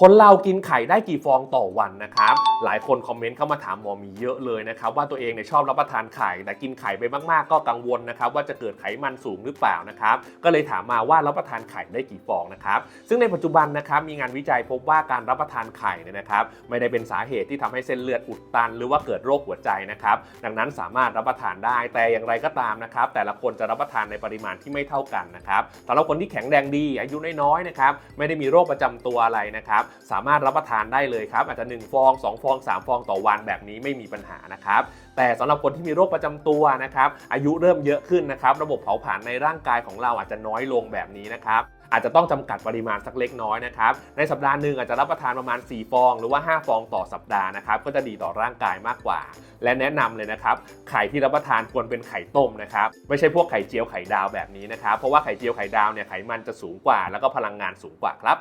คนเรากินไข่ได้กี่ฟองต่อวันนะครับหลายคนคอมเมนต์เข้ามาถามหมอมีเยอะเลยนะครับว่าตัวเองเนี่ยชอบรับประทานไข่ แต่กินไข่ไปมากๆ ก็กังวลนะครับว่าจะเกิดไขมันสูงหรือเปล่านะครับก็เลยถามมาว่ารับประทานไข่ได้กี่ฟองนะครับซึ่งในปัจจุบันนะครับมีงานวิจัยพบว่าการรับประทานไข่เนี่ยนะครับไม่ได้เป็นสาเหตุที่ทำให้เส้นเลือดอุดตัน หรือว่าเกิดโรคหัวใจนะครับดังนั้นสามารถรับประทานได้แต่อย่างไรก็ตามนะครับแต่ละคนจะรับประทานในปริมาณที่ไม่เท่ากันนะครับสำหรับคนที่แข็งแรงดี อายุน้อยๆนะครับไม่ได้มีโรคประจำตัวอะไรนะครับสามารถรับประทานได้เลยครับอาจจะ 1 ฟอง 2ฟององ 3 ฟองต่อวันแบบนี้ไม่มีปัญหานะครับ แต่สำหรับคนที่มีโรคประจำตัวนะครับ อายุเริ่มเยอะขึ้นนะครับ ระบบเผาผลาญในร่างกายของเราอาจจะน้อยลงแบบนี้นะครับอาจจะต้องจำกัดปริมาณสักเล็กน้อยนะครับ ในสัปดาห์หนึ่งอาจจะรับประทานประมาณ 4 ฟอง หรือว่า 5 ฟองต่อสัปดาห์นะครับ ก็จะดีต่อร่างกายมากกว่า และแนะนำเลยนะครับ ไข่ที่รับประทานควรเป็นไข่ต้มนะครับ ไม่ใช่พวกไข่เจียวไข่ดาวแบบนี้นะครับ เพราะว่าไข่เจียวไข่ดาวเนี่ยไขมันจะสูงกว่า แล้วก็พลังงานสูงกว่าครับ